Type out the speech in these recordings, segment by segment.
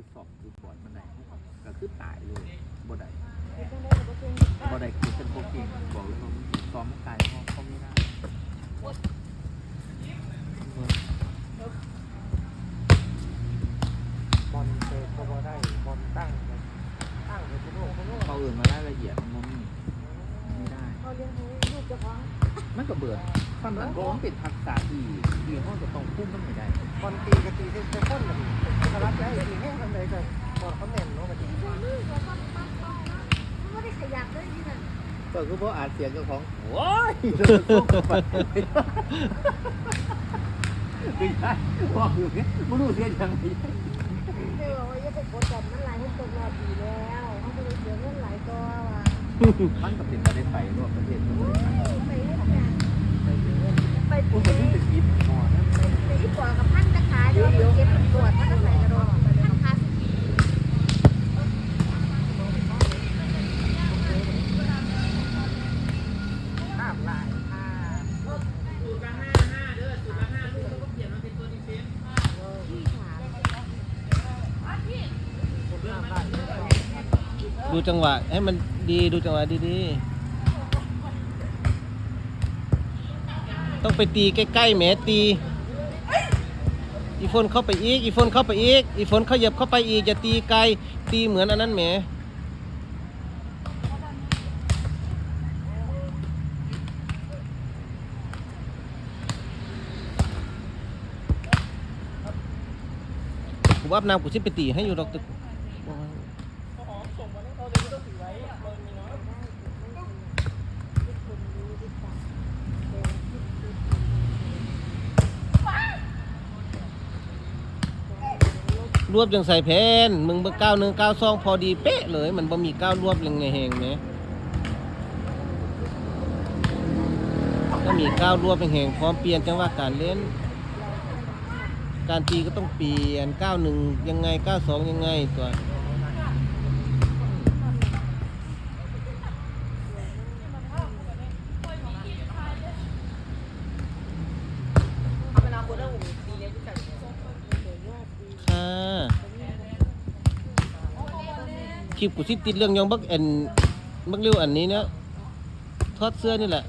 รือสอบคือบอดมันได้ก็คือตายเลยบ่ได้เฮ็ดจังได๋ก็บ่เก่งบ่ได้คือเป็นพวกเก่งบอกเลยว่าซ้อมกายพ่อเขาไม่ได้บอลเตะก็บ่ได้บอลตั้งก็ตั้งไปที่โลกโลกเขาอื่นมารายละเอียดมันมีไม่ได้เขาเลี้ยงให้ลูกเจ้าของมันก็เบื่อความหลังก็มันเป็นทักษะที่ที่เขาจะต้องพุ่งมันไม่ได้บอลตีก็ตีเส้นต้นมันสลับได้ ตีแห้งทำไมก็บอลเขาเน่นเนาะมันตีช่วยมือก็ต้องต้องต้องนะมันบ่ได้ขยับเลยที่นั่นก็คือเพราะอาจเสียงเจ้าของโอ้ยสู้กับไปไม่ได้ว่าคือไม่รู้เสียงยังไงเดี๋ยวอย่าไปกดดันมันหลายมันตกรอบดีแล้วเขาบ่ได้เสียเงินหลายตัวว่ะมันก็เป็นประเด็นไปรอบประเทศก็ไม่ได้ไปไปเฮ็ดงานไปโอ้ตียมันเป็นยิปหมอนะไปอีปอกับพันตะขาเดี๋ยวเก็บตรวจมันก็ใส่กระโด ดูจังหวะให้มันดีดูจังหวะดีๆ ต้องไปตีใกล้ๆแหมตี อีฝนเข้าไปอีก อีฝนเข้าไปอีก อีฝนเขยับเข้าไปอีกอย่าตีไกล ตีเหมือนอันนั้นแหมผมอาบน้ำกูสิไปตีให้อยู่ดอกตึก รวบยังใส่แพนมึงเบอร์เก้าหนึ่งเก้าสองพอดีเป๊ะเลย มันบ่มีเก้ารวบยังไงแหงไหมก็มีเก้ารวบยังแหงพร้อมเปลี่ยนจังหวะการเล่น การตีก็ต้องเปลี่ยนเก้าหนึ่งยังไงเก้าสองยังไงตัว ค่ะ คลิปกูสิติดเรื่องยองบักเอ็นบักเร็วอันนี้เนะทอดเสื้อนี่แหละ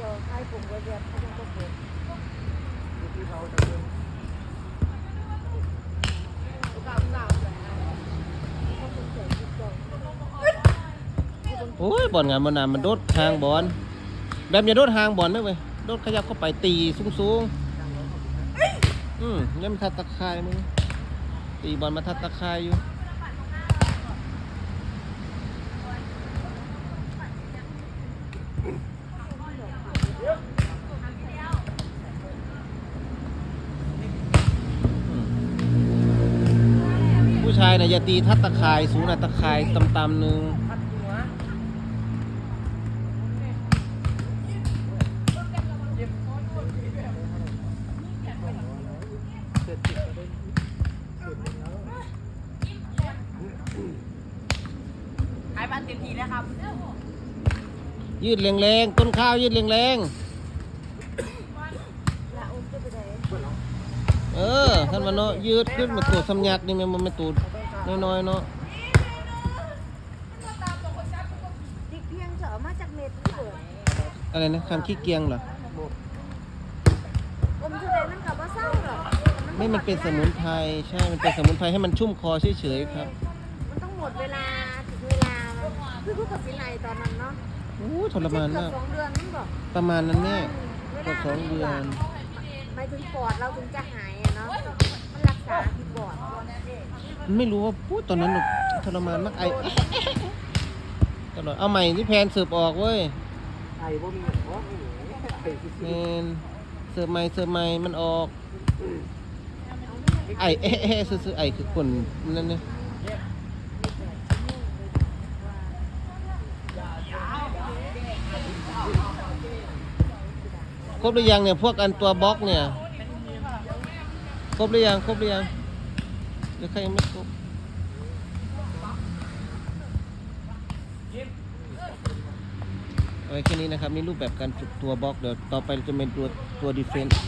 เจ้าให้ ผมไว้แบบเขาต้องกดที่เขาจะเป็นโอ้ยบอลงานบอลนานมันโดดทางบอลแบบอย่าโดดทางบอลไหมเว้ยโดดขยับเข้าไปตีสูงสูงๆอืมยังมันทัดตะคายมึงตีบอลมาทัดตะคายอยู่ ผู้ ชายนะอย่าตีทัดตะคายสูงนะตะคายต่ำๆหนึ่งพัดหัวเสร็จติดประเด็นขายบัตรเต็มทีแล้วครับ ยืดแรงๆต้นข้าวยืดแรงละอุ้มจะไปไหน ๆ เออท่านมาเนาะยืดขึ้นมาตัวสำยักนี่มันมันตูดน้อยๆเนาะดิกเพียงจะเอามาจากเม็ดเปิดอะไรนะคำขี้เกียงเหรออมเท่าใดมันก็บ่เศร้าหรอกไม่มันเป็นสมุนไพรใช่มันเป็นสมุนไพรให้มันชุ่มคอเฉยๆครับ มันต้องหมดเวลาถึงเวลาคือพูดกับสิไลตอนนั้นเนาะโอ้ทรมานเกือมาบกสองเดือนนั่นบอกประมาณนั้นแน่เวเกือลาบสองเดือน หมายถึงปอดเราถึงจะหายอะเนาะ มันรักษาที่ปอดไม่รู้ว่าพูดตอนนั้นหนูทรมานมากไอตลอดเอาใหม่ที่แพนเสิร์ฟออกเว้ยไอ้บ่มีหัวไอ้แพนเสิร์ฟใหม่เสิร์ฟใหม่มันออก ไอเอ๊ะเอ๊ะซื้อๆไอคือคนนั่นเนี่ย ครบหรือยังเนี่ยพวกอันตัวบล็อกเนี่ย ครบหรือยังครบหรือยังหรือใครยังไม่ครบเอาไว้แค่นี้นะครับนี่รูปแบบการฝึกตัวบล็อกเดี๋ยวต่อไปจะเป็นตัวตัวดีเฟนส์